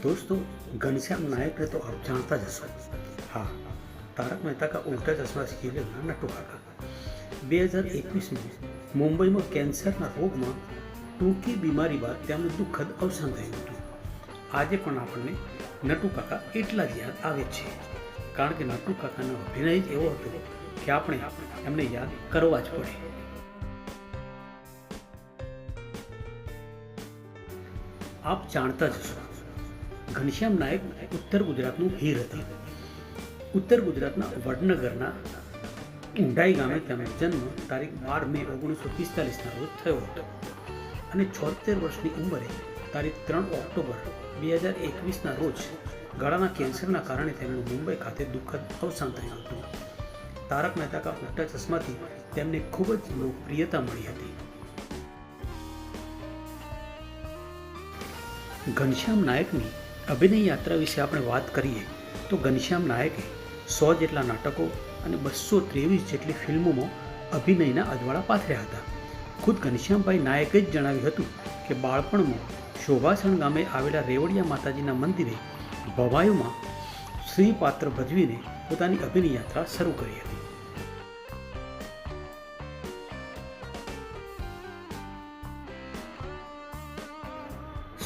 दोस्तों घनश्याम नायक ने तो आप जानता जैसा हाँ તારક મહેતા કા ઉલ્ટા ચશ્મા સિરિયલના નટુ કાકા બે હજાર એકવીસમાં મુંબઈમાં કેન્સરના રોગમાં ટૂંકી બીમારી બાદ તેમનું દુઃખદ અવસાન થયું હતું આજે પણ આપણને નટુ કાકા એટલા જ યાદ આવે છે કારણ કે નટુ કાકાનો અભિનય જ એવો હતો કે આપણે એમને યાદ કરવા જ પડે આપ જાણતા જ હશો ઘનશ્યામ નાયક ઉત્તર ગુજરાતનું હીર હતા. ઉત્તર ગુજરાતના વડનગરના ઊંડાઈ ગામે તેમનો જન્મ તારીખ બાર મે ઓગણીસો પિસ્તાલીસના રોજ થયો હતો. અને છોતેર વર્ષની ઉંમરે તારીખ ત્રણ ઓક્ટોબર બે હજાર એકવીસના રોજ ગળાના કેન્સરના કારણે તેમનું મુંબઈ ખાતે દુઃખદ અવસાન થયું હતું. તારક મહેતા કા ઉલ્ટા ચશ્માથી તેમને ખૂબ જ લોકપ્રિયતા મળી હતી. ઘનશ્યામ નાયકની અભિનય યાત્રા વિશે આપણે વાત કરીએ, તો ઘનશ્યામ નાયકે સો જેટલા નાટકો અને બસો ત્રેવીસ જેટલી ફિલ્મોમાં અભિનયના અજવાળા પાથર્યા હતા. ખુદ ઘનશ્યામભાઈ નાયકે જ જણાવ્યું હતું કે બાળપણમાં શોભાસણ ગામે આવેલા રેવડિયા માતાજીના મંદિરે ભવાયુમાં શ્રી પાત્ર ભજવીને પોતાની અભિનય યાત્રા શરૂ કરી હતી.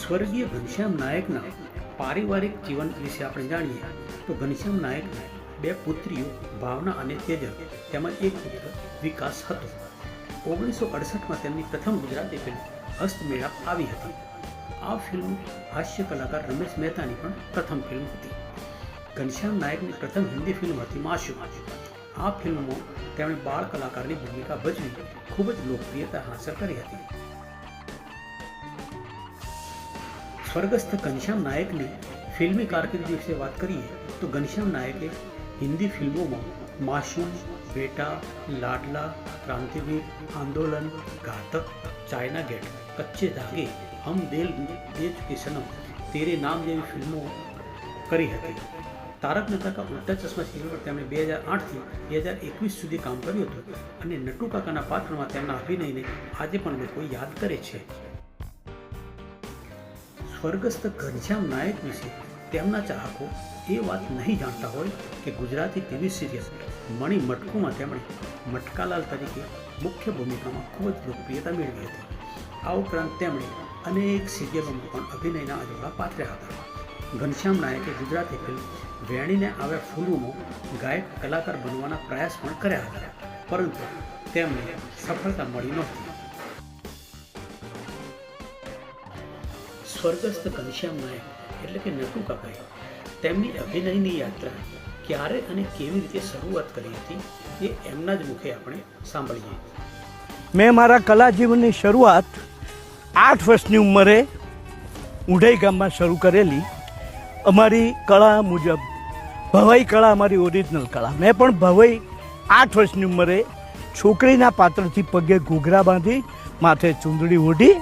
સ્વર્ગીય ઘનશ્યામ નાયકના પારિવારિક જીવન વિશે આપણે જાણીએ, તો ઘનશ્યામ નાયકને બે પુત્રીઓ, ભાવના અને તેજલ તેમજ એક પુત્ર વિકાસ હતો. ઓગણીસો અડસઠમાં તેમની પ્રથમ ગુજરાતી ફિલ્મ હસ્તમેળાપ આવી હતી. આ ફિલ્મ હાસ્ય કલાકાર રમેશ મહેતાની પણ પ્રથમ ફિલ્મ હતી. ઘનશ્યામ નાયકની પ્રથમ હિન્દી ફિલ્મ હતી માશુ આ ફિલ્મમાં તેમણે બાળ કલાકારની ભૂમિકા ભજવી ખૂબ જ લોકપ્રિયતા હાંસલ કરી હતી. સ્વર્ગસ્થ ઘનશ્યામ નાયકની ફિલ્મી કારકિર્દી વિશે વાત કરીએ તો ઘનશ્યામ નાયકે હિન્દી ફિલ્મોમાં માસૂમ બેટા, લાડલા, ક્રાંતિવીર, આંદોલન, ઘાતક, ચાઇના ગેટ કચ્ચે ધાગે હમ દિલ દે ચુકે સનમ, તેરે નામ જેવી ફિલ્મો કરી હતી. તારક મહેતા કા ઉલ્ટા ચશ્મા સિરિયલ પર તેમણે બે હજાર આઠથી બે હજાર એકવીસ સુધી કામ કર્યું હતું અને નટુ કાકાના પાત્રમાં તેમના અભિનયને આજે પણ લોકો યાદ કરે છે. સ્વર્ગસ્થ ઘનશ્યામ નાયક વિશે તેમના ચાહકો એ વાત નહીં જાણતા હોય કે ગુજરાતી ટીવી સિરિયલ મણી મટકુમાં તેમણે મટકાલાલ તરીકે મુખ્ય ભૂમિકામાં ખૂબ જ લોકપ્રિયતા મેળવી હતી. આ ઉપરાંત તેમણે અનેક સિરિયલોમાં પણ અભિનયના અજોડા પાથર્યા હતા. ઘનશ્યામ નાયકે ગુજરાતી ફિલ્મ વેણીને આવ્યા ફૂલોમાં ગાયક કલાકાર બનવાના પ્રયાસ પણ કર્યા હતા. પરંતુ તેમને સફળતા મળી નહોતી. સ્વર્ગસ્થ ઘનશ્યામ નાયક એટલે કે નટુ કાકાએ, તેમની અભિનયની યાત્રા ક્યારે અને કેવી રીતે શરૂઆત કરી હતી એ એમના જ મુખે આપણે સાંભળીએ. મેં મારા કલા જીવનની શરૂઆત આઠ વર્ષની ઉંમરે ઉઢઈ ગામમાં શરૂ કરેલી. અમારી કળા મુજબ, ભવાઈ કળા અમારી ઓરિજિનલ કળા. મેં પણ ભવાઈ આઠ વર્ષની ઉંમરે છોકરીના પાત્રથી પગે ઘૂઘરા બાંધી માથે ચૂંદડી ઓઢી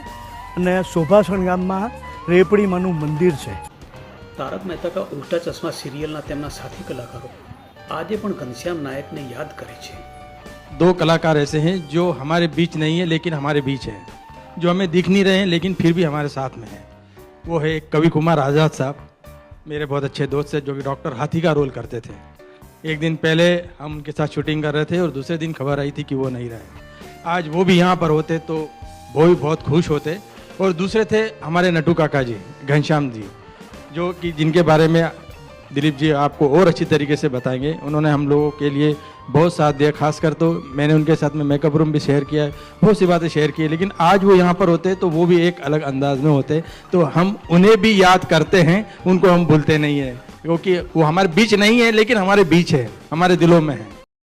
અને શોભાસણ ગામમાં રેપડીમાંનું મંદિર છે તારક મહેતા કા ઉલ્ટા ચશ્મા સિરિયલના તેમના સાથી કલાકારો આજે પણ ઘનશ્યામ નાયકને યાદ કરે છે दो कलाकार ऐसे हैं जो हमारे बीच नहीं है लेकिन हमारे बीच है जो हमें दिख नहीं रहे हैं लेकिन फिर भी हमारे साथ में है वो है एक कवि कुमार आज़ाद साहब मेरे बहुत अच्छे दोस्त हैं जो कि डॉक्टर हाथी का रोल करते थे एक दिन पहले हम उनके साथ शूटिंग कर रहे थे और दूसरे दिन खबर आई थी कि वो नहीं रहे आज वो भी यहाँ पर होते तो वो भी बहुत खुश होते और दूसरे थे हमारे नटू काका जी, घनश्याम जी, जो कि जिनके बारे में दिलीप जी आपको और अच्छी तरीके से बताएँगे। उन्होंने हम लोगों के लिए बहुत साथ दिया, खासकर तो मैंने उनके साथ में मेकअप रूम भी शेयर किया है बहुत सी बातें शेयर की लेकिन आज वो यहाँ पर होते तो वो भी एक अलग अंदाज में होते तो हम उन्हें भी याद करते हैं, उनको हम भूलते नहीं हैं, क्योंकि वो हमारे बीच नहीं है, लेकिन हमारे बीच है, हमारे दिलों में है।